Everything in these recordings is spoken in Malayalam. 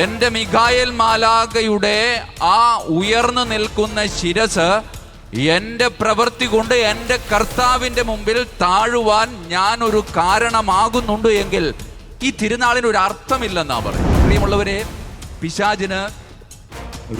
എന്റെ മിഖായൽ മാലാകയുടെ ആ ഉയർന്നു നിൽക്കുന്ന ശിരസ് എന്റെ പ്രവൃത്തി കൊണ്ട് എന്റെ കർത്താവിന്റെ മുമ്പിൽ താഴുവാൻ ഞാൻ ഒരു കാരണമാകുന്നുണ്ട് എങ്കിൽ ഈ തിരുനാളിന് ഒരു അർത്ഥമില്ലെന്നാ പറയും പ്രിയമുള്ളവരെ പിശാചിന്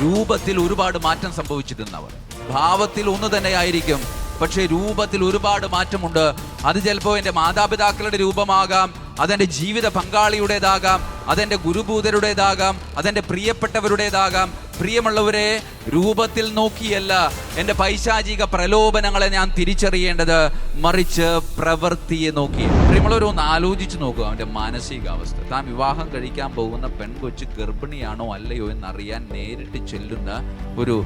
രൂപത്തിൽ ഒരുപാട് മാറ്റം സംഭവിച്ചിട്ടുണ്ടവർ ഭാവത്തിൽ ഒന്ന് തന്നെയായിരിക്കും പക്ഷേ രൂപത്തിൽ ഒരുപാട് മാറ്റമുണ്ട്. അത് ചിലപ്പോൾ എന്റെ മാതാപിതാക്കളുടെ രൂപമാകാം അതെന്റെ ജീവിത പങ്കാളിയുടേതാകാം അതെന്റെ ഗുരുഭൂതരുടേതാകാം അതെന്റെ പ്രിയപ്പെട്ടവരുടേതാകാം. പ്രിയമുള്ളവരെ രൂപത്തിൽ നോക്കിയല്ല എന്റെ പൈശാചിക പ്രലോഭനങ്ങളെ ഞാൻ തിരിച്ചറിയേണ്ടത് മറിച്ച് പ്രവൃത്തിയെ നോക്കി. പ്രിയമുള്ളവർ ഒന്ന് ആലോചിച്ച് നോക്കുക അവന്റെ മാനസികാവസ്ഥ. താൻ വിവാഹം കഴിക്കാൻ പോകുന്ന പെൺകൊച്ച് ഗർഭിണിയാണോ അല്ലയോ എന്നറിയാൻ നേരിട്ട് ചെല്ലുന്ന ഒരു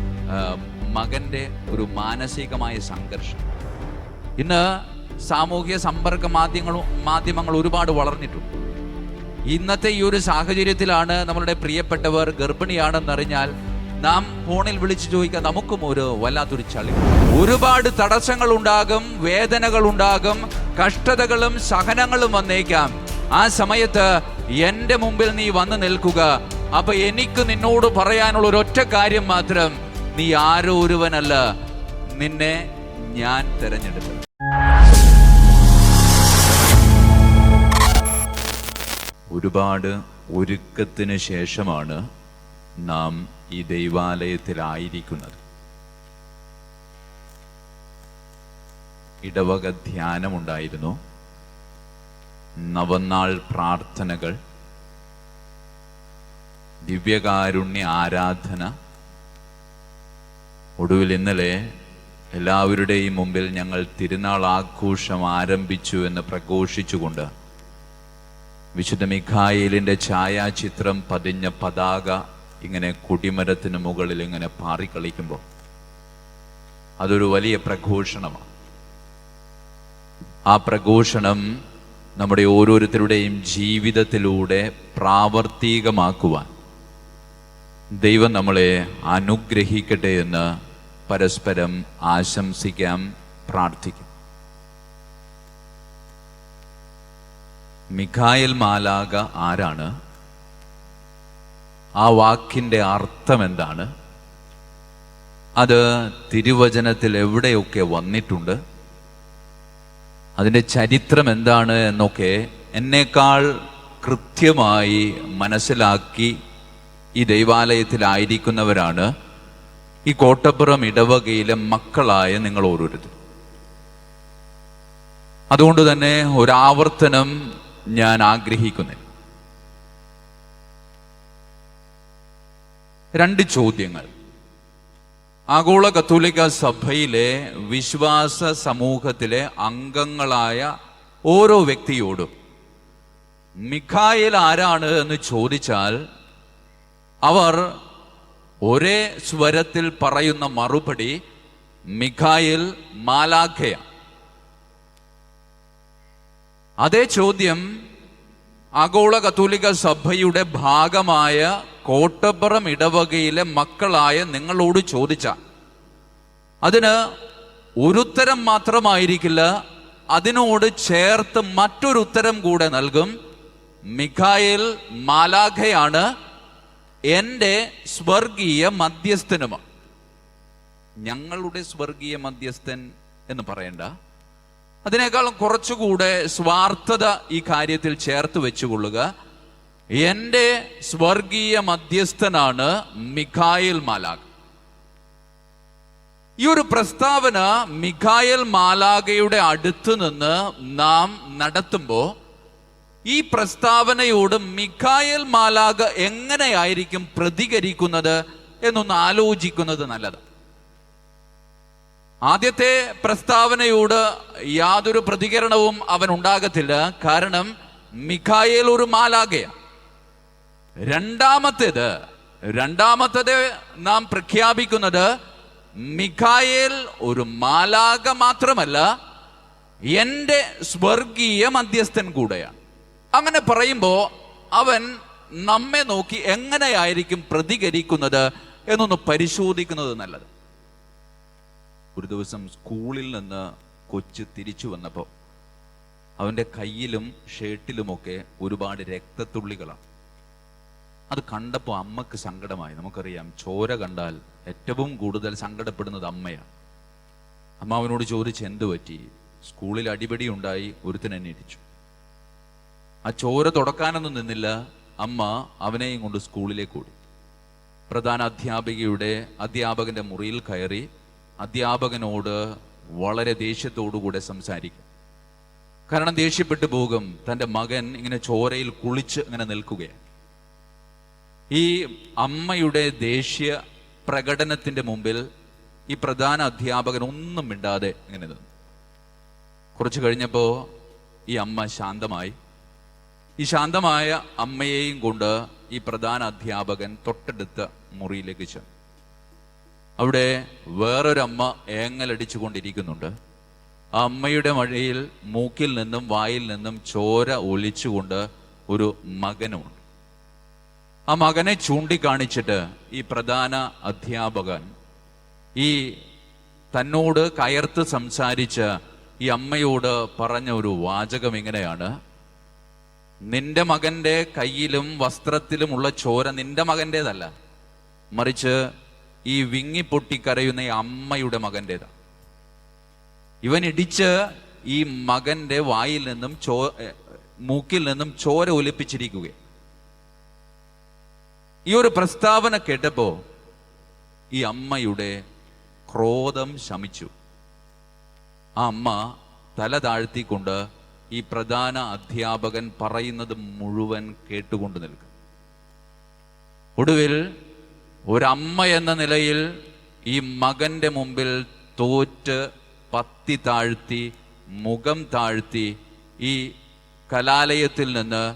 മകന്റെ ഒരു മാനസികമായ സംഘർഷം. ഇന്ന് സാമൂഹിക സമ്പർക്ക മാധ്യമങ്ങളും മാധ്യമങ്ങൾ ഒരുപാട് വളർന്നിട്ടുണ്ട്. ഇന്നത്തെ ഈ ഒരു സാഹചര്യത്തിലാണ് നമ്മളുടെ പ്രിയപ്പെട്ടവർ ഗർഭിണിയാണെന്നറിഞ്ഞാൽ നാം ഫോണിൽ വിളിച്ചു ചോദിക്കാൻ നമുക്കും ഒരു വല്ലാത്തൊരു ചളി. ഒരുപാട് തടസ്സങ്ങൾ ഉണ്ടാകും വേദനകൾ ഉണ്ടാകും കഷ്ടതകളും സഹനങ്ങളും വന്നേക്കാം. ആ സമയത്ത് എന്റെ മുമ്പിൽ നീ വന്നു നിൽക്കുക. അപ്പൊ എനിക്ക് നിന്നോട് പറയാനുള്ള ഒരു ഒറ്റ കാര്യം മാത്രം നീ ആരോ ഒരുവനല്ല. നിന്നെ ഞാൻ തിരഞ്ഞെടുത്തു. ഒരുപാട് ഒരുക്കത്തിന് ശേഷമാണ് നാം ഈ ദൈവാലയത്തിലായിരിക്കുന്നത്. ഇടവക ധ്യാനമുണ്ടായിരുന്നു. നവനാൾ പ്രാർത്ഥനകൾ ദിവ്യകാരുണ്യ ആരാധന. ഒടുവിൽ ഇന്നലെ എല്ലാവരുടെയും മുമ്പിൽ ഞങ്ങൾ തിരുനാൾ ആഘോഷം ആരംഭിച്ചു എന്ന് പ്രഘോഷിച്ചുകൊണ്ട് വിശുദ്ധ മിഖായേലിന്റെ ഛായാചിത്രം പതിഞ്ഞ പതാക ഇങ്ങനെ കൊടിമരത്തിന് മുകളിൽ ഇങ്ങനെ പാറിക്കളിക്കുമ്പോൾ അതൊരു വലിയ പ്രഘോഷണമാണ്. ആ പ്രഘോഷണം നമ്മുടെ ഓരോരുത്തരുടെയും ജീവിതത്തിലൂടെ പ്രാവർത്തികമാക്കുവാൻ ദൈവം നമ്മളെ അനുഗ്രഹിക്കട്ടെ എന്ന് പരസ്പരം ആശംസിക്കാം പ്രാർത്ഥിക്കാം. മിഖായൽ മാലാക ആരാണ്? ആ വാക്കിന്റെ അർത്ഥം എന്താണ്? അത് തിരുവചനത്തിൽ എവിടെയൊക്കെ വന്നിട്ടുണ്ട്? അതിന്റെ ചരിത്രം എന്താണ് എന്നൊക്കെ എന്നേക്കാൾ കൃത്യമായി മനസ്സിലാക്കി ഈ ദൈവാലയത്തിലായിരിക്കുന്നവരാണ് ഈ കോട്ടപ്പുറം ഇടവകയിലെ മക്കളായ നിങ്ങൾ ഓരോരുത്തരും അതുകൊണ്ട് തന്നെ ഒരാവർത്തനം ഞാൻ ആഗ്രഹിക്കുന്നില്ല രണ്ട് ചോദ്യങ്ങൾ. ആഗോള കത്തോലിക്ക സഭയിലെ വിശ്വാസ സമൂഹത്തിലെ അംഗങ്ങളായ ഓരോ വ്യക്തിയോടും മിഖായിൽ ആരാണ് എന്ന് ചോദിച്ചാൽ അവർ ഒരേ സ്വരത്തിൽ പറയുന്ന മറുപടി മിഖായിൽ മാലാഖയാണ്. അതേ ചോദ്യം ആഗോള കത്തോലിക്ക സഭയുടെ ഭാഗമായ കോട്ടപ്പുറം ഇടവകയിലെ മക്കളായ നിങ്ങളോട് ചോദിച്ച അതിന് ഒരുത്തരം മാത്രമായിരിക്കില്ല അതിനോട് ചേർത്ത് മറ്റൊരു ഉത്തരം കൂടെ നൽകും. മിഖായിൽ മാലാഖയാണ് എന്റെ സ്വർഗീയ മധ്യസ്ഥനുമാണ് ഞങ്ങളുടെ സ്വർഗീയ മധ്യസ്ഥൻ എന്ന് പറയണ്ട. അതിനേക്കാളും കുറച്ചുകൂടെ സ്വാർത്ഥത ഈ കാര്യത്തിൽ ചേർത്ത് വെച്ചുകൊള്ളുക. എന്റെ സ്വർഗീയ മധ്യസ്ഥനാണ് മിഖായേൽ മാലാഖ. ഈ ഒരു പ്രസ്താവന മിഖായൽ മാലാഖയുടെ അടുത്ത് നിന്ന് നാം നടത്തുമ്പോൾ ഈ പ്രസ്താവനയോട് മിഖായൽ മാലാഖ എങ്ങനെയായിരിക്കും പ്രതികരിക്കുന്നത് എന്നൊന്ന് ആലോചിക്കുന്നത് നല്ലത്. ആദ്യത്തെ പ്രസ്താവനയോട് യാതൊരു പ്രതികരണവും അവൻ ഉണ്ടാകത്തില്ല. കാരണം മിഖായേൽ ഒരു മാലാകയ രണ്ടാമത്തേത് രണ്ടാമത്തേത് നാം പ്രഖ്യാപിക്കുന്നത് മിഖായേൽ ഒരു മാലാക മാത്രമല്ല എന്റെ സ്വർഗീയ മധ്യസ്ഥൻ കൂടെയാണ്. അങ്ങനെ പറയുമ്പോൾ അവൻ നമ്മെ നോക്കി എങ്ങനെയായിരിക്കും പ്രതികരിക്കുന്നത് എന്നൊന്ന് പരിശോധിക്കുന്നത് നല്ലത്. ഒരു ദിവസം സ്കൂളിൽ നിന്ന് കൊച്ചു തിരിച്ചു വന്നപ്പോൾ അവന്റെ കയ്യിലും ഷർട്ടിലുമൊക്കെ ഒരുപാട് രക്തത്തുള്ളികളാണ്. അത് കണ്ടപ്പോൾ അമ്മയ്ക്ക് സങ്കടമായി. നമുക്കറിയാം ചോര കണ്ടാൽ ഏറ്റവും കൂടുതൽ സങ്കടപ്പെടുന്നത് അമ്മയാണ്. അമ്മ അവനോട് ചോദിച്ച് എന്ത് പറ്റി? സ്കൂളിൽ അടിപിടി ഉണ്ടായി ഒരുത്തൻ ഇടിച്ചു. ആ ചോര തുടക്കാനൊന്നും നിന്നില്ല. അമ്മ അവനെയും കൊണ്ട് സ്കൂളിലേക്ക് ഓടി. പ്രധാന അധ്യാപികയുടെ അധ്യാപകന്റെ മുറിയിൽ കയറി അധ്യാപകനോട് വളരെ ദേഷ്യത്തോടുകൂടെ സംസാരിക്കും. കാരണം ദേഷ്യപ്പെട്ടു പോകും തന്റെ മകൻ ഇങ്ങനെ ചോരയിൽ കുളിച്ച് ഇങ്ങനെ നിൽക്കുകയാണ്. ഈ അമ്മയുടെ ദേഷ്യ പ്രകടനത്തിന്റെ മുമ്പിൽ ഈ പ്രധാന അധ്യാപകൻ ഒന്നും മിണ്ടാതെ ഇങ്ങനെ നിന്നു. കുറച്ച് കഴിഞ്ഞപ്പോൾ ഈ അമ്മ ശാന്തമായി. ഈ ശാന്തമായ അമ്മയെയും കൊണ്ട് ഈ പ്രധാന അധ്യാപകൻ തൊട്ടടുത്ത മുറിയിലേക്ക് ചെന്നു. അവിടെ വേറൊരമ്മ ഏങ്ങലടിച്ചു കൊണ്ടിരിക്കുന്നുണ്ട് ആ അമ്മയുടെ മഴയിൽ മൂക്കിൽ നിന്നും വായിൽ നിന്നും ചോര ഒലിച്ചുകൊണ്ട് ഒരു മകനുമുണ്ട് ആ മകനെ ചൂണ്ടിക്കാണിച്ചിട്ട് ഈ പ്രധാന അധ്യാപകൻ ഈ തന്നോട് കയർത്ത് സംസാരിച്ച ഈ അമ്മയോട് പറഞ്ഞ ഒരു വാചകം ഇങ്ങനെയാണ്. നിന്റെ മകന്റെ കയ്യിലും വസ്ത്രത്തിലുമുള്ള ചോര നിന്റെ മകന്റേതല്ല. മറിച്ച് ഈ വിങ്ങി പൊട്ടിക്കരയുന്ന ഈ അമ്മയുടെ മകന്റെതാ ഇവൻ ഇടിച്ച് ഈ മകന്റെ വായിൽ നിന്നും ചോ മൂക്കിൽ നിന്നും ചോര ഒലിപ്പിച്ചിരിക്കുക ഈ ഒരു പ്രസ്താവന കേട്ടപ്പോ ഈ അമ്മയുടെ ക്രോധം ശമിച്ചു. ആ അമ്മ തല താഴ്ത്തിക്കൊണ്ട് ഈ പ്രധാന അധ്യാപകൻ പറയുന്നത് മുഴുവൻ കേട്ടുകൊണ്ട് നിൽക്കും ഒടുവിൽ ഒരമ്മ എന്ന നിലയിൽ ഈ മകന്റെ മുമ്പിൽ തോറ്റ് പത്തി താഴ്ത്തി മുഖം താഴ്ത്തി ഈ കലാലയത്തിൽ നിന്ന്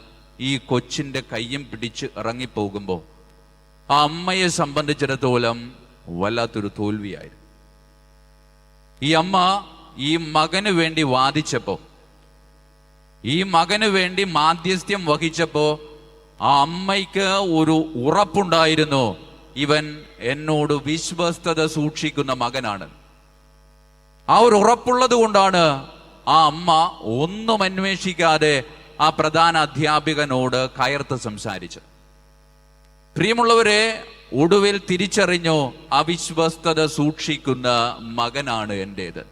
ഈ കൊച്ചിന്റെ കയ്യും പിടിച്ച് ഇറങ്ങിപ്പോകുമ്പോൾ ആ അമ്മയെ സംബന്ധിച്ചിടത്തോളം വല്ലാത്തൊരു തോൽവിയായിരുന്നു. ഈ അമ്മ ഈ മകന് വേണ്ടി വാദിച്ചപ്പോൾ ഈ മകന് വേണ്ടി മാധ്യസ്ഥ്യം വഹിച്ചപ്പോൾ ആ അമ്മയ്ക്ക് ഒരു ഉറപ്പുണ്ടായിരുന്നു. ഇവൻ എന്നോട് വിശ്വസ്തത സൂക്ഷിക്കുന്ന മകനാണ്. ആ ഒരു ഉറപ്പുള്ളത് കൊണ്ടാണ് ആ അമ്മ ഒന്നും അന്വേഷിക്കാതെ ആ പ്രധാന അധ്യാപികനോട് കയർത്ത് സംസാരിച്ചത്. പ്രിയമുള്ളവരെ ഒടുവിൽ തിരിച്ചറിഞ്ഞു അവിശ്വസ്തത സൂക്ഷിക്കുന്ന മകനാണ് എന്റേത്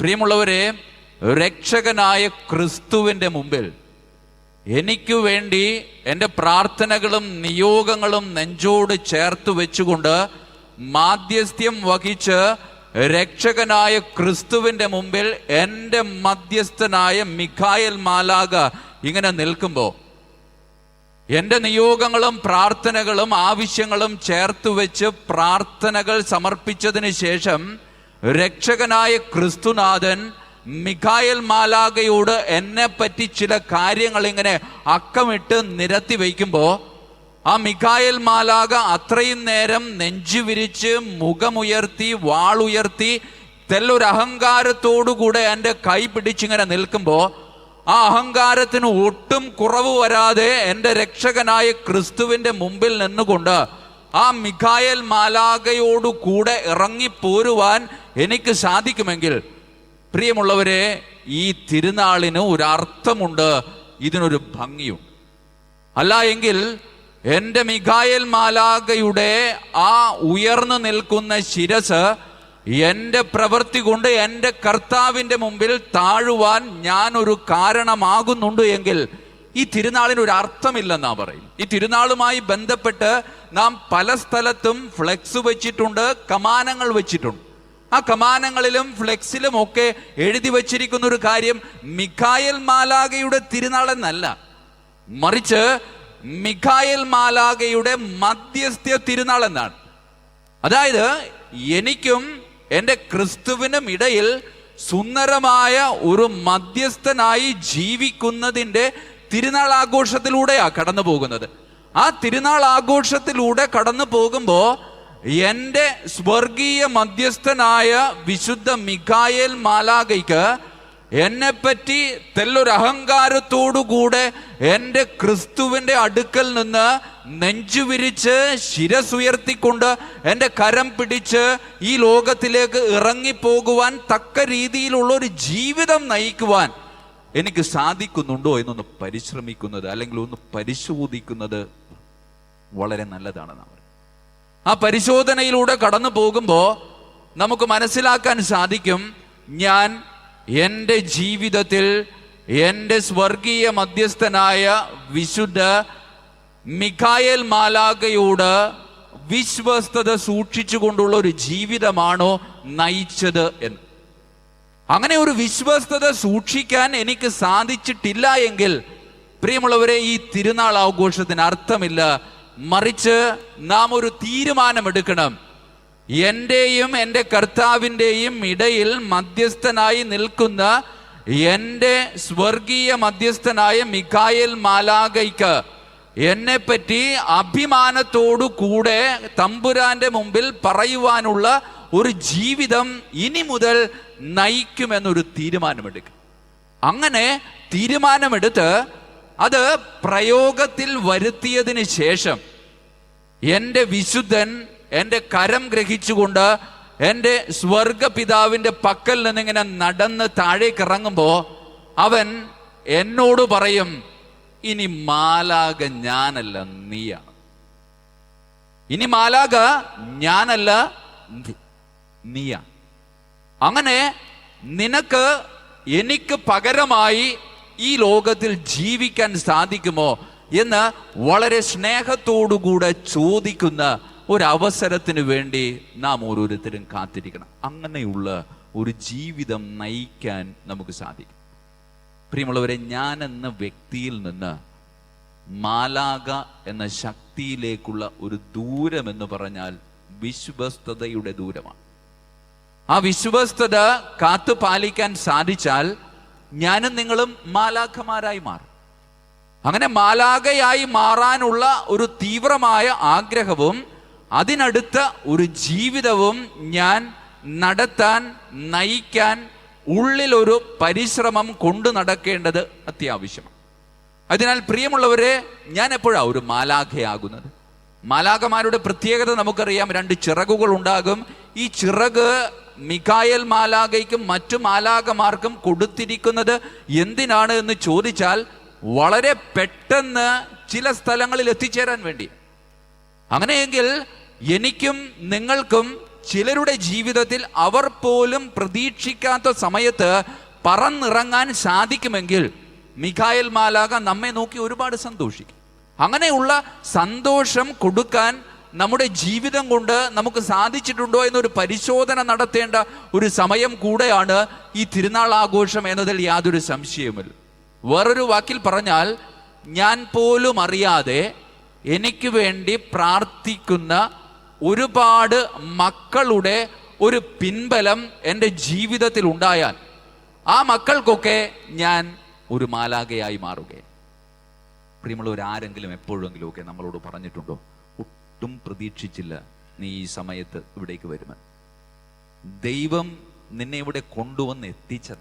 പ്രിയമുള്ളവരെ രക്ഷകനായ ക്രിസ്തുവിന്റെ മുമ്പിൽ എനിക്ക് വേണ്ടി എന്റെ പ്രാർത്ഥനകളും നിയോഗങ്ങളും നെഞ്ചോട് ചേർത്ത് വെച്ചുകൊണ്ട് മാധ്യസ്ഥ്യം വഹിച്ച് രക്ഷകനായ ക്രിസ്തുവിന്റെ മുമ്പിൽ എന്റെ മധ്യസ്ഥനായ മിഖായൽ മാലാക ഇങ്ങനെ നിൽക്കുമ്പോൾ എന്റെ നിയോഗങ്ങളും പ്രാർത്ഥനകളും ആവശ്യങ്ങളും ചേർത്ത് വെച്ച് പ്രാർത്ഥനകൾ സമർപ്പിച്ചതിന് ശേഷം രക്ഷകനായ ക്രിസ്തുനാഥൻ മിഖായൽ മാലാകയോട് എന്നെ പറ്റി ചില കാര്യങ്ങൾ ഇങ്ങനെ അക്കമിട്ട് നിരത്തി വയ്ക്കുമ്പോൾ ആ മിഖായൽ മാലാക അത്രയും നേരം നെഞ്ചു വിരിച്ച് മുഖമുയർത്തി വാളുയർത്തി തെല്ലൊരു അഹങ്കാരത്തോടുകൂടെ എന്റെ കൈ പിടിച്ചിങ്ങനെ നിൽക്കുമ്പോൾ ആ അഹങ്കാരത്തിന് ഒട്ടും കുറവ് വരാതെ എന്റെ രക്ഷകനായ ക്രിസ്തുവിന്റെ മുമ്പിൽ നിന്നുകൊണ്ട് ആ മിഖായൽ മാലാകയോടു കൂടെ ഇറങ്ങിപ്പോരുവാൻ എനിക്ക് സാധിക്കുമെങ്കിൽ പ്രിയമുള്ളവരെ ഈ തിരുനാളിന് ഒരു അർത്ഥമുണ്ട് ഇതിനൊരു ഭംഗിയുണ്ട്. അല്ല എങ്കിൽ എന്റെ മിഖായൽ മാലാകയുടെ ആ ഉയർന്നു നിൽക്കുന്ന ശിരസ് എന്റെ പ്രവൃത്തി കൊണ്ട് എന്റെ കർത്താവിന്റെ മുമ്പിൽ താഴുവാൻ ഞാൻ ഒരു കാരണമാകുന്നുണ്ട് എങ്കിൽ ഈ തിരുനാളിന് ഒരു അർത്ഥമില്ലെന്നാ പറയും ഈ തിരുനാളുമായി ബന്ധപ്പെട്ട് നാം പല സ്ഥലത്തും ഫ്ലെക്സ് വെച്ചിട്ടുണ്ട് കമാനങ്ങൾ വെച്ചിട്ടുണ്ട്. ആ കമാനങ്ങളിലും ഫ്ലെക്സിലും ഒക്കെ എഴുതി വച്ചിരിക്കുന്ന ഒരു കാര്യം മിഖായൽ മാലാകയുടെ തിരുനാളെന്നല്ല. മറിച്ച് മിഖായൽ മാലാകയുടെ മധ്യസ്ഥ തിരുനാൾ എന്നാണ് അതായത് എനിക്കും എന്റെ ക്രിസ്തുവിനും ഇടയിൽ സുന്ദരമായ ഒരു മധ്യസ്ഥനായി ജീവിക്കുന്നതിന്റെ തിരുനാൾ ആഘോഷത്തിലൂടെയാണ് കടന്നു പോകുന്നത് ആ തിരുനാൾ ആഘോഷത്തിലൂടെ കടന്നു പോകുമ്പോൾ എന്റെ സ്വർഗീയ മധ്യസ്ഥനായ വിശുദ്ധ മിഖായേൽ മാലാകയ്ക്ക് എന്നെപ്പറ്റി തെല്ലൊരഹങ്കാരത്തോടുകൂടെ എന്റെ ക്രിസ്തുവിന്റെ അടുക്കൽ നിന്ന് നെഞ്ചുവിരിച്ച് ശിരസുയർത്തിക്കൊണ്ട് എന്റെ കരം പിടിച്ച് ഈ ലോകത്തിലേക്ക് ഇറങ്ങിപ്പോകുവാൻ തക്ക രീതിയിലുള്ള ഒരു ജീവിതം നയിക്കുവാൻ എനിക്ക് സാധിക്കുന്നുണ്ടോ എന്നൊന്ന് പരിശ്രമിക്കുന്നത് അല്ലെങ്കിൽ ഒന്ന് പരിശോധിക്കുന്നത് വളരെ നല്ലതാണ് നമ്മൾ ആ പരിശോധനയിലൂടെ കടന്നു പോകുമ്പോൾ നമുക്ക് മനസ്സിലാക്കാൻ സാധിക്കും ഞാൻ എന്റെ ജീവിതത്തിൽ എന്റെ സ്വർഗീയ മധ്യസ്ഥനായ വിശുദ്ധ മിഖായൽ മാലാകയോട് വിശ്വസ്തത സൂക്ഷിച്ചുകൊണ്ടുള്ള ഒരു ജീവിതമാണോ നയിച്ചത് എന്ന്. അങ്ങനെ ഒരു വിശ്വസ്തത സൂക്ഷിക്കാൻ എനിക്ക് സാധിച്ചിട്ടില്ല എങ്കിൽ പ്രിയമുള്ളവരെ ഈ തിരുനാൾ ആഘോഷത്തിന് അർത്ഥമില്ല. മറിച്ച് നാം ഒരു തീരുമാനമെടുക്കണം. എന്റെയും എന്റെ കർത്താവിന്റെയും ഇടയിൽ മധ്യസ്ഥനായി നിൽക്കുന്ന എന്റെ സ്വർഗീയ മധ്യസ്ഥനായ മിഖായേൽ മാലാകയ്ക്ക് എന്നെപ്പറ്റി അഭിമാനത്തോടു കൂടെ തമ്പുരാന്റെ മുമ്പിൽ പറയുവാനുള്ള ഒരു ജീവിതം ഇനി മുതൽ നയിക്കുമെന്നൊരു തീരുമാനമെടുക്കുക അങ്ങനെ തീരുമാനമെടുത്ത് അത് പ്രയോഗത്തിൽ വരുത്തിയതിന് ശേഷം എന്റെ വിശുദ്ധൻ എന്റെ കരം ഗ്രഹിച്ചുകൊണ്ട് എന്റെ സ്വർഗപിതാവിന്റെ പക്കൽ നിന്നിങ്ങനെ നടന്ന് താഴേക്ക് ഇറങ്ങുമ്പോൾ അവൻ എന്നോട് പറയും ഇനി മാലാക ഞാനല്ല നീയാണ് ഇനി മാലാക ഞാനല്ല നീയാണ് അങ്ങനെ നിനക്ക് എനിക്ക് പകരമായി ഈ ലോകത്തിൽ ജീവിക്കാൻ സാധിക്കുമോ എന്ന് വളരെ സ്നേഹത്തോടുകൂടെ ചോദിക്കുന്ന ഒരു അവസരത്തിന് വേണ്ടി നാം ഓരോരുത്തരും കാത്തിരിക്കണം. അങ്ങനെയുള്ള ഒരു ജീവിതം നയിക്കാൻ നമുക്ക് സാധിക്കും. പ്രിയമുള്ളവരെ ഞാൻ എന്ന വ്യക്തിയിൽ നിന്ന് മാലാക എന്ന ശക്തിയിലേക്കുള്ള ഒരു ദൂരം എന്ന് പറഞ്ഞാൽ വിശ്വസ്തതയുടെ ദൂരമാണ്. ആ വിശ്വസ്തത കാത്തു പാലിക്കാൻ സാധിച്ചാൽ ഞാനും നിങ്ങളും മാലാഖമാരായി മാറും. അങ്ങനെ മാലാഖയായി മാറാനുള്ള ഒരു തീവ്രമായ ആഗ്രഹവും അതിനടുത്ത ഒരു ജീവിതവും ഞാൻ നടത്താൻ നയിക്കാൻ ഉള്ളിലൊരു പരിശ്രമം കൊണ്ടു നടക്കേണ്ടത് അത്യാവശ്യമാണ്. അതിനാൽ പ്രിയമുള്ളവരെ ഞാൻ എപ്പോഴാണ് ഒരു മാലാഖയാകുന്നത്? മാലാഖമാരുടെ പ്രത്യേകത നമുക്കറിയാം. രണ്ട് ചിറകുകൾ ഉണ്ടാകും. ഈ ചിറക് മികായൽ മാലാഖയ്ക്കും മറ്റു മാലാഖമാർക്കും കൊടുത്തിരിക്കുന്നത് എന്തിനാണ് എന്ന് ചോദിച്ചാൽ വളരെ പെട്ടെന്ന് ചില സ്ഥലങ്ങളിൽ എത്തിച്ചേരാൻ വേണ്ടി. അങ്ങനെയെങ്കിൽ എനിക്കും നിങ്ങൾക്കും ചിലരുടെ ജീവിതത്തിൽ അവർ പോലും പ്രതീക്ഷിക്കാത്ത സമയത്ത് പറന്നിറങ്ങാൻ സാധിക്കുമെങ്കിൽ മിഖായൽ മാലാക നമ്മെ നോക്കി ഒരുപാട് സന്തോഷിക്കും. അങ്ങനെയുള്ള സന്തോഷം കൊടുക്കാൻ നമ്മുടെ ജീവിതം കൊണ്ട് നമുക്ക് സാധിച്ചിട്ടുണ്ടോ എന്നൊരു പരിശോധന നടത്തേണ്ട ഒരു സമയം കൂടെയാണ് ഈ തിരുനാൾ ആഘോഷം എന്നതിൽ യാതൊരു സംശയവുമില്ല. വേറൊരു വാക്കിൽ പറഞ്ഞാൽ ഞാൻ പോലും അറിയാതെ എനിക്ക് വേണ്ടി പ്രാർത്ഥിക്കുന്ന ഒരുപാട് മക്കളുടെ ഒരു പിൻബലം എന്റെ ജീവിതത്തിൽ ഉണ്ടായാൽ ആ മക്കൾക്കൊക്കെ ഞാൻ ഒരു മാലാകയായി മാറുകയാണ്. പ്രിയമുള്ളവർ ആരെങ്കിലും എപ്പോഴെങ്കിലും ഒക്കെ നമ്മളോട് പറഞ്ഞിട്ടുണ്ടോ? ഒട്ടും പ്രതീക്ഷിച്ചില്ല നീ ഈ സമയത്ത് ഇവിടേക്ക് വരുമെന്ന്. ദൈവം നിന്നെ ഇവിടെ കൊണ്ടുവന്ന് എത്തിച്ചത്.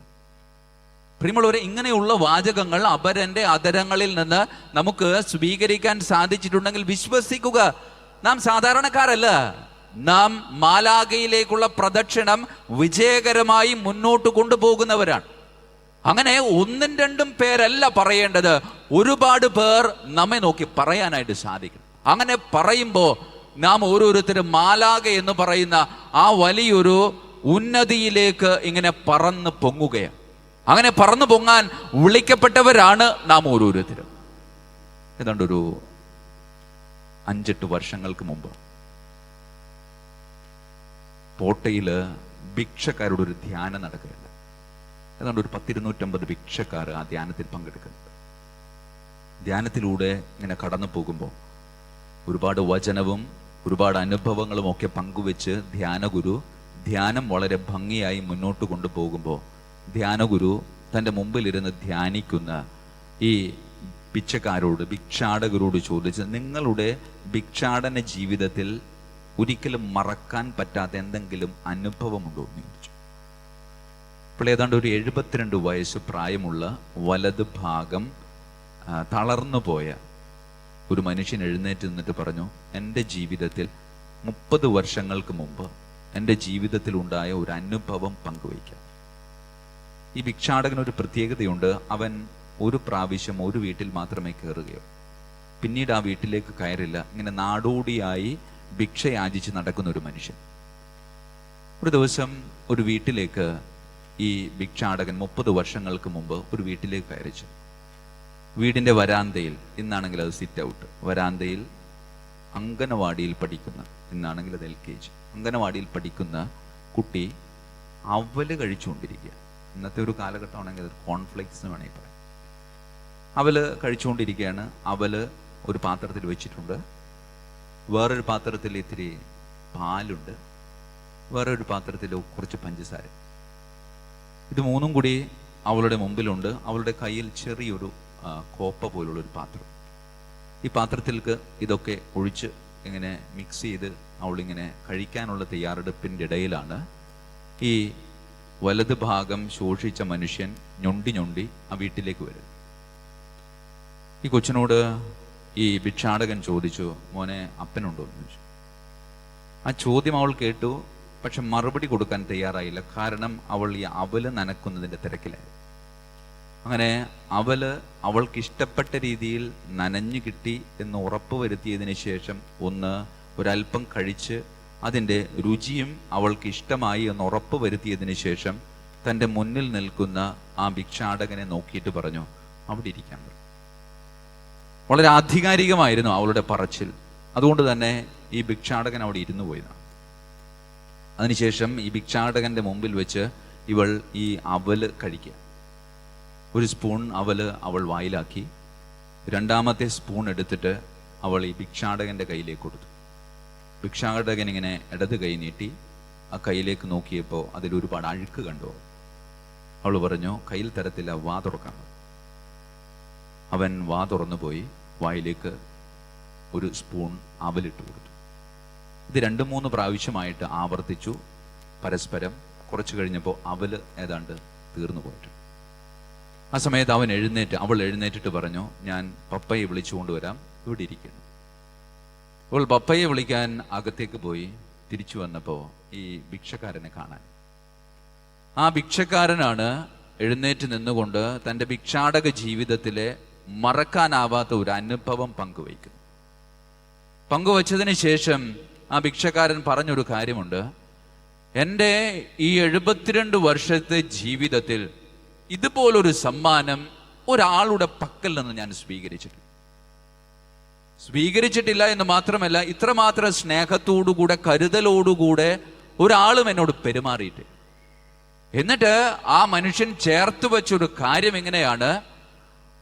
പ്രിയമുള്ളവരെ ഇങ്ങനെയുള്ള വാചകങ്ങൾ അപരന്റെ അതരങ്ങളിൽ നിന്ന് നമുക്ക് സ്വീകരിക്കാൻ സാധിച്ചിട്ടുണ്ടെങ്കിൽ വിശ്വസിക്കുക. നാം സാധാരണക്കാരല്ല. നാം മാലാകയിലേക്കുള്ള പ്രദക്ഷിണം വിജയകരമായി മുന്നോട്ട് കൊണ്ടുപോകുന്നവരാണ്. അങ്ങനെ ഒന്നും രണ്ടും പേരല്ല പറയേണ്ടത്. ഒരുപാട് പേർ നമ്മെ നോക്കി പറയാനായിട്ട് സാധിക്കും അങ്ങനെ പറയുമ്പോൾ നാം ഓരോരുത്തരും മാലാക എന്ന് പറയുന്ന ആ വലിയൊരു ഉന്നതിയിലേക്ക് ഇങ്ങനെ പറന്ന് പൊങ്ങുകയാണ്. അങ്ങനെ പറന്നു പൊങ്ങാൻ വിളിക്കപ്പെട്ടവരാണ് നാം ഓരോരുത്തരും. ഏതാണ്ട് ഒരു അഞ്ചെട്ട് വർഷങ്ങൾക്ക് മുമ്പ് പോട്ടയിൽ ഭിക്ഷക്കാരുടെ ഒരു ധ്യാനം നടക്കുകയുണ്ട് ഏതാണ്ട് ഒരു പത്തിരുന്നൂറ്റമ്പത് ഭിക്ഷക്കാർ ആ ധ്യാനത്തിൽ പങ്കെടുക്കുന്നുണ്ട്. ധ്യാനത്തിലൂടെ ഇങ്ങനെ കടന്നു പോകുമ്പോൾ ഒരുപാട് വചനവും ഒരുപാട് അനുഭവങ്ങളും ഒക്കെ പങ്കുവെച്ച് ധ്യാനഗുരു ധ്യാനം വളരെ ഭംഗിയായി മുന്നോട്ട് കൊണ്ടുപോകുമ്പോൾ ധ്യാനഗുരു തന്റെ മുമ്പിലിരുന്ന് ധ്യാനിക്കുന്ന ഈ ഭിക്ഷക്കാരോട് ഭിക്ഷാടകരോട് ചോദിച്ച് നിങ്ങളുടെ ഭിക്ഷാടന ജീവിതത്തിൽ ഒരിക്കലും മറക്കാൻ പറ്റാത്ത എന്തെങ്കിലും അനുഭവമുണ്ടോ എന്ന് ചോദിച്ചു. ഇപ്പോൾ ഏതാണ്ട് ഒരു എഴുപത്തിരണ്ട് വയസ്സ് പ്രായമുള്ള വലത് ഭാഗം തളർന്നു പോയ ഒരു മനുഷ്യൻ എഴുന്നേറ്റ് നിന്നിട്ട് പറഞ്ഞു എന്റെ ജീവിതത്തിൽ മുപ്പത് വർഷങ്ങൾക്ക് മുമ്പ് എന്റെ ജീവിതത്തിൽ ഉണ്ടായ ഒരു അനുഭവം പങ്കുവയ്ക്കാം. ഈ ഭിക്ഷാടകന് ഒരു പ്രത്യേകതയുണ്ട്. അവൻ ഒരു പ്രാവശ്യം ഒരു വീട്ടിൽ മാത്രമേ കയറുകയുള്ളൂ. പിന്നീട് ആ വീട്ടിലേക്ക് കയറില്ല. ഇങ്ങനെ നാടോടിയായി ഭിക്ഷ യാചിച്ച് നടക്കുന്ന ഒരു മനുഷ്യൻ. ഒരു ദിവസം ഒരു വീട്ടിലേക്ക് ഈ ഭിക്ഷാടകൻ മുപ്പത് വർഷങ്ങൾക്ക് മുമ്പ് ഒരു വീട്ടിലേക്ക് കയറിച്ചു വീടിന്റെ വരാന്തയിൽ ഇന്നാണെങ്കിൽ അത് സിറ്റ് ഔട്ട് വരാന്തയിൽ അങ്കനവാടിയിൽ പഠിക്കുന്ന ഇന്നാണെങ്കിൽ അത് എൽ കെ ജി. അങ്കനവാടിയിൽ പഠിക്കുന്ന കുട്ടി അവൽ കഴിച്ചുകൊണ്ടിരിക്കുക. ഇന്നത്തെ ഒരു കാലഘട്ടമാണെങ്കിൽ അത് കോൺഫ്ലിക്സ് എന്ന് വേണമെങ്കിൽ പറയാം. അവൽ കഴിച്ചുകൊണ്ടിരിക്കുകയാണ്. അവൽ ഒരു പാത്രത്തിൽ വെച്ചിട്ടുണ്ട്. വേറൊരു പാത്രത്തിൽ ഇത്തിരി പാലുണ്ട്. വേറൊരു പാത്രത്തിൽ കുറച്ച് പഞ്ചസാര. ഇത് മൂന്നും കൂടി അവളുടെ മുമ്പിലുണ്ട്. അവളുടെ കയ്യിൽ ചെറിയൊരു കോപ്പ പോലുള്ള ഒരു പാത്രം. ഈ പാത്രത്തിലേക്ക് ഇതൊക്കെ ഒഴിച്ച് ഇങ്ങനെ മിക്സ് ചെയ്ത് അവളിങ്ങനെ കഴിക്കാനുള്ള തയ്യാറെടുപ്പിന്റെ ഇടയിലാണ് ഈ വലത് ഭാഗം ശോഷിച്ച മനുഷ്യൻ ഞൊണ്ടി ഞൊണ്ടി ആ വീട്ടിലേക്ക് വരും ഈ കൊച്ചിനോട് ഈ ഭിക്ഷാടകൻ ചോദിച്ചു മോനെ അപ്പനുണ്ടോ? എന്ന് ചോദിച്ചു. ആ ചോദ്യം അവൾ കേട്ടു പക്ഷെ മറുപടി കൊടുക്കാൻ തയ്യാറായില്ല. കാരണം അവൾ ഈ അവൽ നനക്കുന്നതിന്റെ തിരക്കിലായി അങ്ങനെ അവൽ അവൾക്ക് ഇഷ്ടപ്പെട്ട രീതിയിൽ നനഞ്ഞു കിട്ടി എന്ന് ഉറപ്പ് വരുത്തിയതിന് ശേഷം ഒന്ന് ഒരല്പം കഴിച്ച് അതിന്റെ രുചിയും അവൾക്ക് ഇഷ്ടമായി എന്ന് ഉറപ്പ് വരുത്തിയതിന് ശേഷം തന്റെ മുന്നിൽ നിൽക്കുന്ന ആ ഭിക്ഷാടകനെ നോക്കിയിട്ട് പറഞ്ഞു അവിടെ ഇരിക്കാൻ വളരെ ആധികാരികമായിരുന്നു അവളുടെ പറച്ചിൽ. അതുകൊണ്ട് തന്നെ ഈ ഭിക്ഷാടകൻ അവിടെ ഇരുന്നു പോയതാണ്. അതിനുശേഷം ഈ ഭിക്ഷാടകന്റെ മുമ്പിൽ വെച്ച് ഇവൾ ഈ അവൽ കഴിക്കുക. ഒരു സ്പൂൺ അവൾ അവൾ വായിലാക്കി. രണ്ടാമത്തെ സ്പൂൺ എടുത്തിട്ട് അവൾ ഈ ഭിക്ഷാടകന്റെ കയ്യിലേക്ക് കൊടുത്തു. ഭിക്ഷാടകൻ ഇങ്ങനെ ഇടത് കൈ നീട്ടി ആ കയ്യിലേക്ക് നോക്കിയപ്പോൾ അതിൽ ഒരുപാട് അഴുക്ക് കണ്ടു. അവൾ പറഞ്ഞു കയ്യിൽ തരത്തില്ല വാ തുറക്കാൻ അവൻ വാ തുറന്നു പോയി വായിലേക്ക് ഒരു സ്പൂൺ അവലിട്ട് കൊടുത്തു. ഇത് രണ്ട് മൂന്ന് പ്രാവശ്യമായിട്ട് ആവർത്തിച്ചു. പരസ്പരം കുറച്ച് കഴിഞ്ഞപ്പോൾ അവൽ ഏതാണ്ട് തീർന്നു പോയിട്ട് ആ സമയത്ത് അവൻ എഴുന്നേറ്റ് അവൾ എഴുന്നേറ്റിട്ട് പറഞ്ഞു ഞാൻ പപ്പയെ വിളിച്ചുകൊണ്ട് വരാം ഇവിടെ ഇരിക്കുന്നു. അവൾ പപ്പയെ വിളിക്കാൻ അകത്തേക്ക് പോയി തിരിച്ചു വന്നപ്പോൾ ഈ ഭിക്ഷക്കാരനെ കാണാൻ. ആ ഭിക്ഷക്കാരനാണ് എഴുന്നേറ്റ് നിന്നുകൊണ്ട് തന്റെ ഭിക്ഷാടക ജീവിതത്തിലെ മറക്കാനാവാത്ത ഒരു അനുഭവം പങ്കുവയ്ക്കുന്നു പങ്കുവച്ചതിന് ശേഷം ആ ഭിക്ഷക്കാരൻ പറഞ്ഞൊരു കാര്യമുണ്ട്. എന്റെ ഈ എഴുപത്തിരണ്ട് വർഷത്തെ ജീവിതത്തിൽ ഇതുപോലൊരു സമ്മാനം ഒരാളുടെ പക്കൽ നിന്ന് ഞാൻ സ്വീകരിച്ചിട്ടില്ല സ്വീകരിച്ചിട്ടില്ല എന്ന് മാത്രമല്ല ഇത്രമാത്രം സ്നേഹത്തോടുകൂടെ കരുതലോടുകൂടെ ഒരാളും എന്നോട് പെരുമാറിയിട്ട്. എന്നിട്ട് ആ മനുഷ്യൻ ചേർത്ത് വെച്ചൊരു കാര്യം എങ്ങനെയാണ്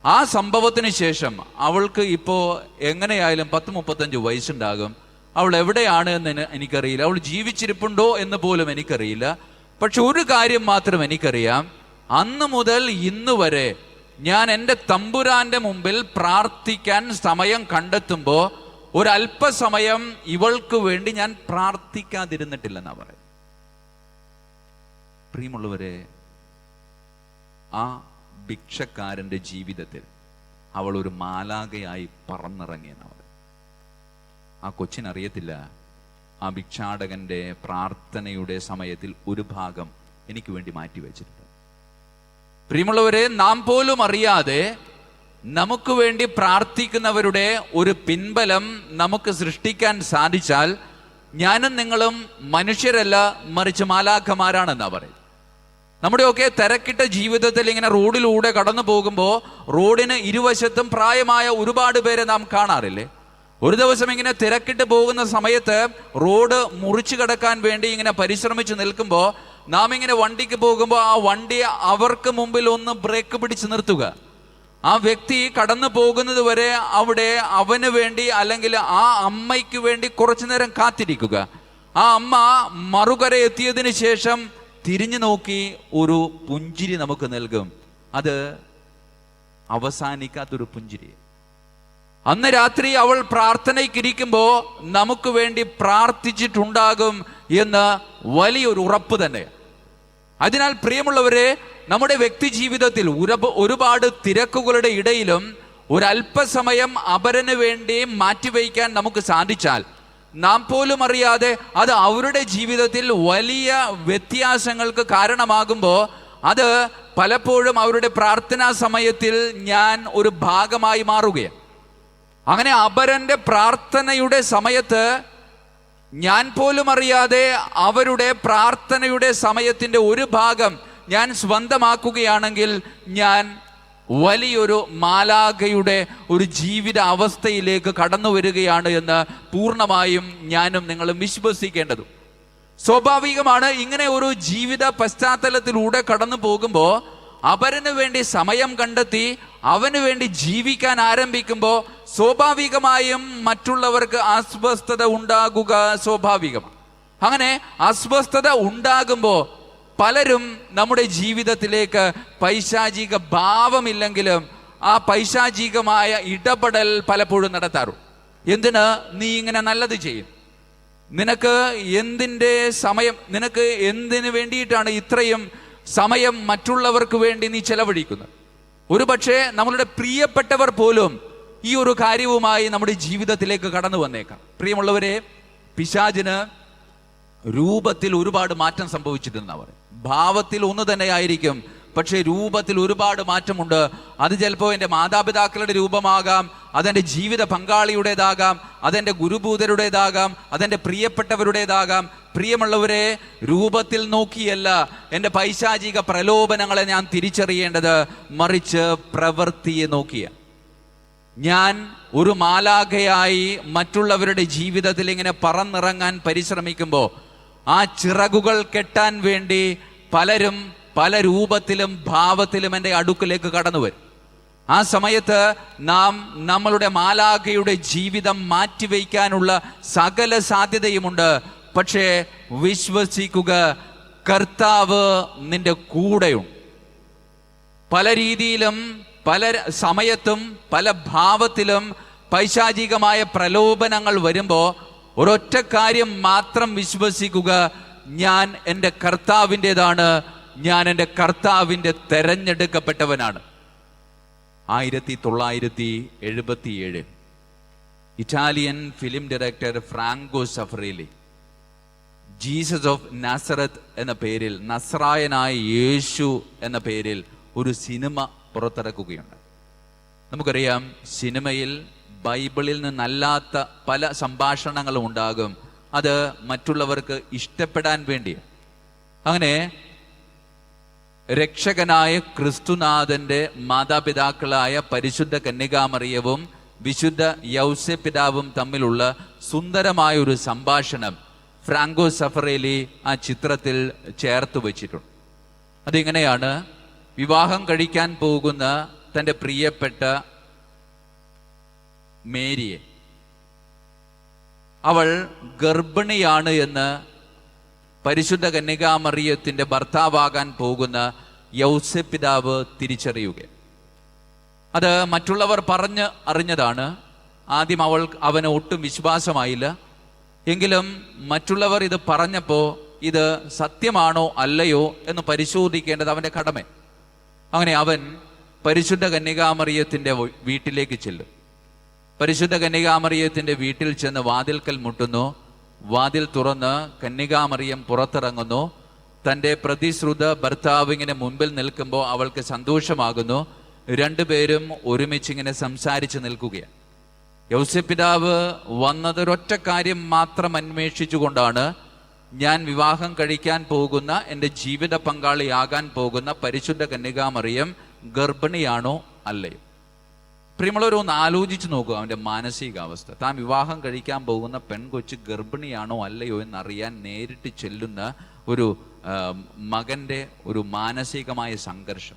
ആ സംഭവത്തിന് ശേഷം അവൾക്ക് ഇപ്പോൾ എങ്ങനെയായാലും പത്ത് മുപ്പത്തഞ്ച് വയസ്സുണ്ടാകും. അവൾ എവിടെയാണ് എന്ന് എനി- എനിക്കറിയില്ല. അവൾ ജീവിച്ചിരിപ്പുണ്ടോ എന്ന് പോലും എനിക്കറിയില്ല. പക്ഷെ ഒരു കാര്യം മാത്രം എനിക്കറിയാം. അന്ന് മുതൽ ഇന്ന് വരെ ഞാൻ എന്റെ തമ്പുരാന്റെ മുമ്പിൽ പ്രാർത്ഥിക്കാൻ സമയം കണ്ടെത്തുമ്പോൾ ഒരല്പസമയം ഇവൾക്ക് വേണ്ടി ഞാൻ പ്രാർത്ഥിക്കാതിരുന്നിട്ടില്ലെന്നാ പറയുന്നത്. പ്രിയമുള്ളവരെ ആ ഭിക്ഷക്കാരന്റെ ജീവിതത്തിൽ അവൾ ഒരു മാലാകയായി പറന്നിറങ്ങിയെന്നവർ ആ കൊച്ചിനറിയത്തില്ല ആ ഭിക്ഷാടകന്റെ പ്രാർത്ഥനയുടെ സമയത്തിൽ ഒരു ഭാഗം എനിക്ക് വേണ്ടി മാറ്റിവെച്ചിട്ടുണ്ട് പ്രിയമുള്ളവരെ നാം പോലും അറിയാതെ നമുക്ക് വേണ്ടി പ്രാർത്ഥിക്കുന്നവരുടെ ഒരു പിൻബലം നമുക്ക് സൃഷ്ടിക്കാൻ സാധിച്ചാൽ ഞാനും നിങ്ങളും മനുഷ്യരല്ല മറിച്ച് മാലാഖമാരാണെന്നാ പറയും നമ്മുടെയൊക്കെ തിരക്കിട്ട ജീവിതത്തിൽ ഇങ്ങനെ റോഡിലൂടെ കടന്നു പോകുമ്പോൾ റോഡിന് ഇരുവശത്തും പ്രായമായ ഒരുപാട് പേരെ നാം കാണാറില്ലേ? ഒരു ദിവസം ഇങ്ങനെ തിരക്കിട്ട് പോകുന്ന സമയത്ത് റോഡ് മുറിച്ചു കടക്കാൻ വേണ്ടി ഇങ്ങനെ പരിശ്രമിച്ച് നിൽക്കുമ്പോൾ നാം ഇങ്ങനെ വണ്ടിക്ക് പോകുമ്പോൾ ആ വണ്ടി അവർക്ക് മുമ്പിൽ ഒന്ന് ബ്രേക്ക് പിടിച്ച് നിർത്തുക. ആ വ്യക്തി കടന്നു പോകുന്നത് വരെ അവിടെ അവന് വേണ്ടി അല്ലെങ്കിൽ ആ അമ്മയ്ക്ക് വേണ്ടി കുറച്ചു നേരം കാത്തിരിക്കുക. ആ അമ്മ മറുകര എത്തിയതിന് ശേഷം തിരിഞ്ഞു നോക്കി ഒരു പുഞ്ചിരി നമുക്ക് നൽകും. അത് അവസാനിക്കാത്തൊരു പുഞ്ചിരി. അന്ന് രാത്രി അവൾ പ്രാർത്ഥനയ്ക്കിരിക്കുമ്പോ നമുക്ക് വേണ്ടി പ്രാർത്ഥിച്ചിട്ടുണ്ടാകും എന്ന് വലിയൊരു ഉറപ്പ് തന്നെ. അതിനാൽ പ്രിയമുള്ളവരെ നമ്മുടെ വ്യക്തി ജീവിതത്തിൽ ഒരുപാട് തിരക്കുകളുടെ ഇടയിലും ഒരല്പസമയം അപരന് വേണ്ടി മാറ്റിവെക്കാൻ നമുക്ക് സാധിച്ചാൽ നാം പോലും അറിയാതെ അത് അവരുടെ ജീവിതത്തിൽ വലിയ വ്യത്യാസങ്ങൾക്ക് കാരണമാകുമ്പോൾ അത് പലപ്പോഴും അവരുടെ പ്രാർത്ഥനാ സമയത്തിൽ ഞാൻ ഒരു ഭാഗമായി മാറുകയാണ്. അങ്ങനെ അപരന്റെ പ്രാർത്ഥനയുടെ സമയത്ത് ഞാൻ പോലും അറിയാതെ അവരുടെ പ്രാർത്ഥനയുടെ സമയത്തിന്റെ ഒരു ഭാഗം ഞാൻ സ്വന്തമാക്കുകയാണെങ്കിൽ ഞാൻ വലിയൊരു മാലാഖയുടെ ഒരു ജീവിത അവസ്ഥയിലേക്ക് കടന്നു വരികയാണ് എന്ന് പൂർണമായും ഞാനും നിങ്ങളും വിശ്വസിക്കേണ്ടതും. സ്വാഭാവികമാണ് ഇങ്ങനെ ഒരു ജീവിത പശ്ചാത്തലത്തിലൂടെ കടന്നു പോകുമ്പോൾ അവരന് വേണ്ടി സമയം കണ്ടെത്തി അവന് വേണ്ടി ജീവിക്കാൻ ആരംഭിക്കുമ്പോൾ സ്വാഭാവികമായും മറ്റുള്ളവർക്ക് അസ്വസ്ഥത ഉണ്ടാകുക സ്വാഭാവികമാണ്. അങ്ങനെ അസ്വസ്ഥത ഉണ്ടാകുമ്പോൾ പലരും നമ്മുടെ ജീവിതത്തിലേക്ക് പൈശാചിക ഭാവമില്ലെങ്കിലും ആ പൈശാചികമായ ഇടപെടൽ പലപ്പോഴും നടത്താറുണ്ട്. എന്തിന്? നീ ഇങ്ങനെ നല്ലത് ചെയ്യും. നിനക്ക് എന്തിന്റെ സമയം നിനക്ക് എന്തിനു വേണ്ടിയിട്ടാണ് ഇത്രയും സമയം മറ്റുള്ളവർക്ക് വേണ്ടി നീ ചെലവഴിക്കുന്നത്? ഒരുപക്ഷെ നമ്മളുടെ പ്രിയപ്പെട്ടവർ പോലും ഈ ഒരു കാര്യവുമായി നമ്മുടെ ജീവിതത്തിലേക്ക് കടന്നു വന്നേക്കാം. പ്രിയമുള്ളവരെ പിശാചിന് രൂപത്തിൽ ഒരുപാട് മാറ്റം സംഭവിച്ചിട്ടുണ്ടെന്നാ പറയും ഭാവത്തിൽ ഒന്ന് തന്നെ ആയിരിക്കും പക്ഷേ രൂപത്തിൽ ഒരുപാട് മാറ്റമുണ്ട്. അത് ചിലപ്പോൾ എന്റെ മാതാപിതാക്കളുടെ രൂപമാകാം അതെന്റെ ജീവിത പങ്കാളിയുടേതാകാം അതെന്റെ ഗുരുഭൂതരുടേതാകാം അതെന്റെ പ്രിയപ്പെട്ടവരുടേതാകാം. പ്രിയമുള്ളവരെ രൂപത്തിൽ നോക്കിയല്ല എന്റെ പൈശാചിക പ്രലോഭനങ്ങളെ ഞാൻ തിരിച്ചറിയേണ്ടത് മറിച്ച് പ്രവൃത്തിയെ നോക്കിയ ഞാൻ ഒരു മാലാഖയായി മറ്റുള്ളവരുടെ ജീവിതത്തിൽ ഇങ്ങനെ പറന്നിറങ്ങാൻ പരിശ്രമിക്കുമ്പോൾ ആ ചിറകുകൾ കെട്ടാൻ വേണ്ടി പലരും പല രൂപത്തിലും ഭാവത്തിലും എന്റെ അടുക്കിലേക്ക് കടന്നു വരും. ആ സമയത്ത് നാം നമ്മളുടെ മാലാഖയുടെ ജീവിതം മാറ്റിവെക്കാനുള്ള സകല സാധ്യതയുമുണ്ട്. പക്ഷേ വിശ്വസിക്കുക കർത്താവ് നിന്റെ കൂടെയുണ്ട്. പല രീതിയിലും പല സമയത്തും പല ഭാവത്തിലും പൈശാചികമായ പ്രലോഭനങ്ങൾ വരുമ്പോൾ ഒരൊറ്റ കാര്യം മാത്രം വിശ്വസിക്കുക ഞാൻ എന്റെ കർത്താവിന്റെതാണ് ഞാൻ എന്റെ കർത്താവിന്റെ തെരഞ്ഞെടുക്കപ്പെട്ടവനാണ്. ആയിരത്തി തൊള്ളായിരത്തി എഴുപത്തിയേഴ്. Italian film director Franco Zeffirelli Jesus of Nazareth എന്ന പേരിൽ നസ്രായനായ യേശു എന്ന പേരിൽ ഒരു സിനിമ പുറത്തിറക്കുകയുണ്ട്. നമുക്കറിയാം സിനിമയിൽ ബൈബിളിൽ നിന്നല്ലാത്ത പല സംഭാഷണങ്ങളും ഉണ്ടാകും. അത് മറ്റുള്ളവർക്ക് ഇഷ്ടപ്പെടാൻ വേണ്ടി. അങ്ങനെ രക്ഷകനായ ക്രിസ്തുനാഥന്റെ മാതാപിതാക്കളായ പരിശുദ്ധ കന്യകാമറിയവും വിശുദ്ധ യൗസ്യ പിതാവും തമ്മിലുള്ള സുന്ദരമായ ഒരു സംഭാഷണം ഫ്രാങ്കോ സഫറേലി ആ ചിത്രത്തിൽ ചേർത്ത് വച്ചിട്ടുണ്ട്. അതിങ്ങനെയാണ് വിവാഹം കഴിക്കാൻ പോകുന്ന തന്റെ പ്രിയപ്പെട്ട മേരിയെ. അവൾ ഗർഭിണിയാണ് എന്ന് പരിശുദ്ധ കന്യകാമറിയത്തിന്റെ ഭർത്താവാകാൻ പോകുന്ന യൗസപിതാവ് തിരിച്ചറിയുക അത് മറ്റുള്ളവർ പറഞ്ഞ് അറിഞ്ഞതാണ്. ആദ്യം അവൾ അവന് ഒട്ടും വിശ്വാസമായില്ല. എങ്കിലും മറ്റുള്ളവർ ഇത് പറഞ്ഞപ്പോൾ ഇത് സത്യമാണോ അല്ലയോ എന്ന് പരിശോധിക്കേണ്ടത് അവന്റെ കടമ അങ്ങനെ അവൻ പരിശുദ്ധ കന്യകാമറിയത്തിന്റെ വീട്ടിലേക്ക് ചെല്ലും. പരിശുദ്ധ കന്യകാമറിയത്തിന്റെ വീട്ടിൽ ചെന്ന് വാതിൽക്കൽ മുട്ടുന്നു. വാതിൽ തുറന്ന് കന്യകാമറിയം പുറത്തിറങ്ങുന്നു. തന്റെ പ്രതിശ്രുത ഭർത്താവിങ്ങനെ മുൻപിൽ നിൽക്കുമ്പോൾ അവൾക്ക് സന്തോഷമാകുന്നു. രണ്ടുപേരും ഒരുമിച്ച് ഒരുമിച്ചിങ്ങനെ സംസാരിച്ച് നിൽക്കുകയാണ്. യൗസപിതാവ് വന്നതൊരൊറ്റ കാര്യം മാത്രം അന്വേഷിച്ചുകൊണ്ടാണ് ഞാൻ വിവാഹം കഴിക്കാൻ പോകുന്ന എന്റെ ജീവിത പങ്കാളിയാകാൻ പോകുന്ന പരിശുദ്ധ കന്യകാമറിയം ഗർഭിണിയാണോ അല്ലയോ പ്രിയമുള്ളവർ ഒന്ന് ആലോചിച്ച് നോക്കുക അവന്റെ മാനസികാവസ്ഥ. താൻ വിവാഹം കഴിക്കാൻ പോകുന്ന പെൺകൊച്ച് ഗർഭിണിയാണോ അല്ലയോ എന്നറിയാൻ നേരിട്ട് ചെല്ലുന്ന ഒരു മകന്റെ ഒരു മാനസികമായ സംഘർഷം.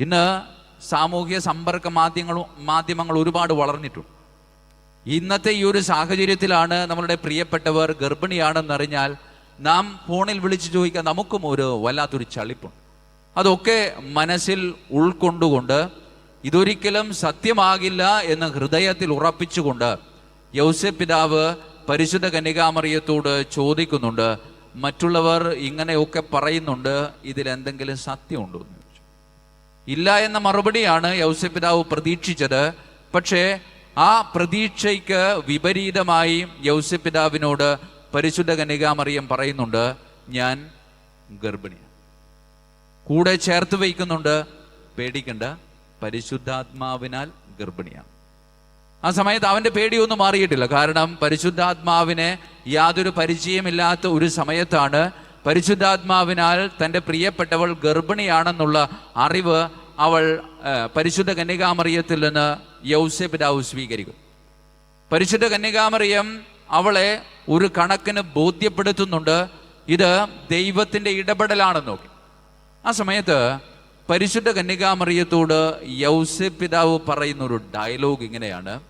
ഇന്ന് സാമൂഹ്യ സമ്പർക്ക മാധ്യമങ്ങൾ മാധ്യമങ്ങൾ ഒരുപാട് വളർന്നിട്ടുണ്ട്. ഇന്നത്തെ ഈ ഒരു സാഹചര്യത്തിലാണ് നമ്മളുടെ പ്രിയപ്പെട്ടവർ ഗർഭിണിയാണെന്നറിഞ്ഞാൽ നാം ഫോണിൽ വിളിച്ച് ചോദിക്കാൻ നമുക്കും ഒരു വല്ലാത്തൊരു ചളിപ്പുണ്ട്. അതൊക്കെ മനസ്സിൽ ഉൾക്കൊണ്ടുകൊണ്ട് ഇതൊരിക്കലും സത്യമാകില്ല എന്ന് ഹൃദയത്തിൽ ഉറപ്പിച്ചുകൊണ്ട് യൗസഫ് പിതാവ് പരിശുദ്ധ കന്യകാമറിയത്തോട് ചോദിക്കുന്നുണ്ട് മറ്റുള്ളവർ ഇങ്ങനെയൊക്കെ പറയുന്നുണ്ട് ഇതിലെന്തെങ്കിലും സത്യമുണ്ടോ എന്ന് ചോദിച്ചു. ഇല്ല എന്ന മറുപടിയാണ് യൗസഫ് പിതാവ് പ്രതീക്ഷിച്ചത്. പക്ഷേ ആ പ്രതീക്ഷയ്ക്ക് വിപരീതമായി യൗസഫ് പിതാവിനോട് പരിശുദ്ധ കന്യകാമറിയം പറയുന്നുണ്ട് ഞാൻ ഗർഭിണിയാണ്. കൂടെ ചേർത്ത് വയ്ക്കുന്നുണ്ട് പേടിക്കണ്ട പരിശുദ്ധാത്മാവിനാൽ ഗർഭിണിയാണ്. ആ സമയത്ത് അവന്റെ പേടിയൊന്നും മാറിയിട്ടില്ല. കാരണം പരിശുദ്ധാത്മാവിനെ യാതൊരു പരിചയമില്ലാത്ത ഒരു സമയത്താണ് പരിശുദ്ധാത്മാവിനാൽ തന്റെ പ്രിയപ്പെട്ടവൾ ഗർഭിണിയാണെന്നുള്ള അറിവ് അവൾ പരിശുദ്ധ കന്യകാമറിയത്തിൽ നിന്ന് യൗസെ പിതാവ് സ്വീകരിക്കും. പരിശുദ്ധ കന്യകാമറിയം അവളെ ഒരു കണക്കിന് ബോധ്യപ്പെടുത്തുന്നുണ്ട്. ഇത് ദൈവത്തിന്റെ ഇടപെടലാണെന്ന് നോക്കി. ആ സമയത്ത് പരിശുദ്ധ കന്യകാമറിയത്തോട് യൗസെ പിതാവ് പറയുന്ന ഒരു ഡയലോഗ് ഇങ്ങനെയാണ്.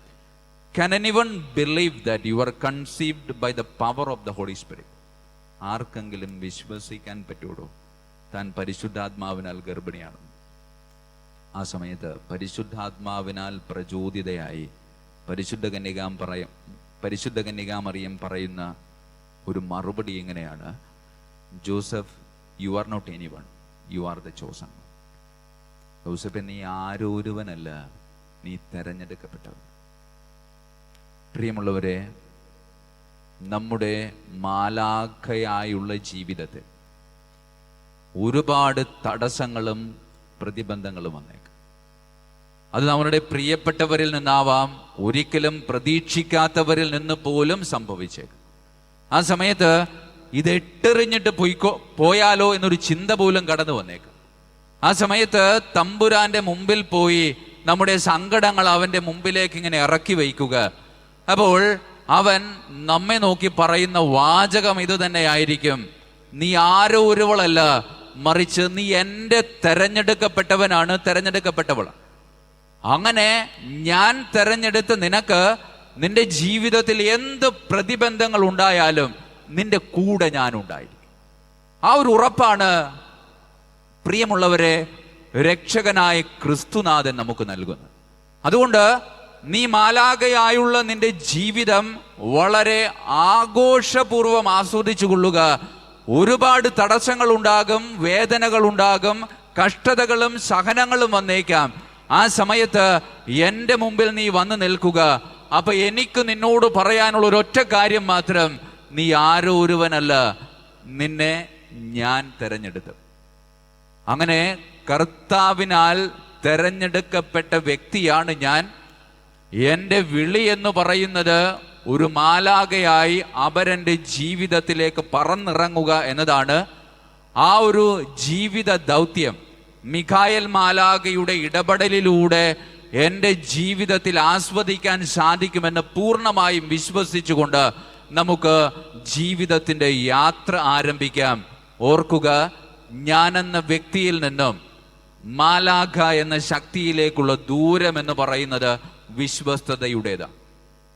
Can anyone believe that you are conceived by the power of the Holy Spirit ആർക്കെങ്കിലും വിശ്വസിക്കാൻ പറ്റുള്ളൂ താൻ പരിശുദ്ധാത്മാവിനാൽ ഗർഭിണിയാണ് ആ സമയത്ത് പരിശുദ്ധാത്മാവിനാൽ പ്രചോദിതയായി പരിശുദ്ധ കന്യകാം പറയും പരിശുദ്ധ കന്യകാമറിയം പറയുന്ന ഒരു മറുപടി ഇങ്ങനെയാണ് Joseph you are not anyone you are the chosen Joseph നീ ആരോരുവനല്ല നീ തെരഞ്ഞെടുക്കപ്പെട്ടവൻ. പ്രിയമുള്ളവരെ നമ്മുടെ മാലാഖയായുള്ള ജീവിതത്തിൽ ഒരുപാട് തടസ്സങ്ങളും പ്രതിബന്ധങ്ങളും വന്നേക്കാം. അത് നമ്മുടെ പ്രിയപ്പെട്ടവരിൽ നിന്നാവാം ഒരിക്കലും പ്രതീക്ഷിക്കാത്തവരിൽ നിന്ന് പോലും സംഭവിച്ചേക്കും. ആ സമയത്ത് ഇത് എട്ടെറിഞ്ഞിട്ട് പോയിക്കോ പോയാലോ എന്നൊരു ചിന്ത പോലും കടന്നു വന്നേക്കും. ആ സമയത്ത് തമ്പുരാന്റെ മുമ്പിൽ പോയി നമ്മുടെ സങ്കടങ്ങൾ അവന്റെ മുമ്പിലേക്ക് ഇങ്ങനെ ഇറക്കി വയ്ക്കുക. അപ്പോൾ അവൻ നമ്മെ നോക്കി പറയുന്ന വാചകം ഇത് തന്നെയായിരിക്കും. നീ ആരോ ഒരുവളല്ല മറിച്ച് നീ എന്റെ തെരഞ്ഞെടുക്കപ്പെട്ടവനാണ് തെരഞ്ഞെടുക്കപ്പെട്ടവൾ അങ്ങനെ ഞാൻ തെരഞ്ഞെടുത്ത് നിനക്ക് നിന്റെ ജീവിതത്തിൽ എന്ത് പ്രതിബന്ധങ്ങൾ ഉണ്ടായാലും നിന്റെ കൂടെ ഞാൻ ഉണ്ടായിരിക്കും. ആ ഒരു ഉറപ്പാണ് പ്രിയമുള്ളവരെ രക്ഷകനായ ക്രിസ്തുനാഥൻ നമുക്ക് നൽകുന്നത്. അതുകൊണ്ട് നീ മാലാകയായുള്ള നിന്റെ ജീവിതം വളരെ ആഘോഷപൂർവം ആസ്വദിച്ചു കൊള്ളുക ഒരുപാട് തടസ്സങ്ങൾ ഉണ്ടാകും വേദനകൾ ഉണ്ടാകും കഷ്ടതകളും സഹനങ്ങളും വന്നേക്കാം. ആ സമയത്ത് എന്റെ മുമ്പിൽ നീ വന്നു നിൽക്കുക. അപ്പൊ എനിക്ക് നിന്നോട് പറയാനുള്ള ഒരൊറ്റ കാര്യം മാത്രം നീ ആരോ ഒരുവനല്ല. നിന്നെ ഞാൻ തെരഞ്ഞെടുത്തു. അങ്ങനെ കർത്താവിനാൽ തെരഞ്ഞെടുക്കപ്പെട്ട വ്യക്തിയാണ് ഞാൻ. എന്റെ വിളി എന്ന് പറയുന്നത് ഒരു മാലാകയായി അവരെന്റെ ജീവിതത്തിലേക്ക് പറന്നിറങ്ങുക എന്നതാണ് ആ ഒരു ജീവിത ദൗത്യം. മിഖായൽ മാലാകയുടെ ഇടപെടലിലൂടെ എന്റെ ജീവിതത്തിൽ ആസ്വദിക്കാൻ സാധിക്കുമെന്ന് പൂർണമായും വിശ്വസിച്ചുകൊണ്ട് നമുക്ക് ജീവിതത്തിന്റെ യാത്ര ആരംഭിക്കാം. ഓർക്കുക ഞാനെന്ന വ്യക്തിയിൽ നിന്നും മാലാഖ എന്ന ശക്തിയിലേക്കുള്ള ദൂരം എന്ന് പറയുന്നത് വിശ്വസ്തതയുടേതാണ്.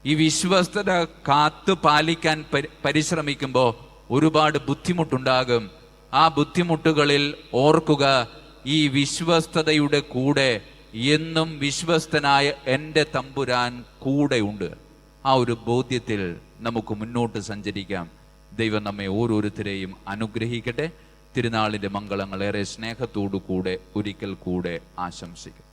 ഈ വിശ്വസ്തത കാത്തു പാലിക്കാൻ പരിശ്രമിക്കുമ്പോൾ ഒരുപാട് ബുദ്ധിമുട്ടുണ്ടാകും. ആ ബുദ്ധിമുട്ടുകളിൽ ഓർക്കുക ഈ വിശ്വസ്തതയുടെ കൂടെ എന്നും വിശ്വസ്തനായ എന്റെ തമ്പുരാൻ കൂടെയുണ്ട്. ആ ഒരു ബോധ്യത്തിൽ നമുക്ക് മുന്നോട്ട് സഞ്ചരിക്കാം. ദൈവം നമ്മെ ഓരോരുത്തരെയും അനുഗ്രഹിക്കട്ടെ. തിരുനാളിന്റെ മംഗളങ്ങൾ ഏറെ സ്നേഹത്തോടു കൂടെ ഒരിക്കൽ കൂടെ ആശംസിക്കും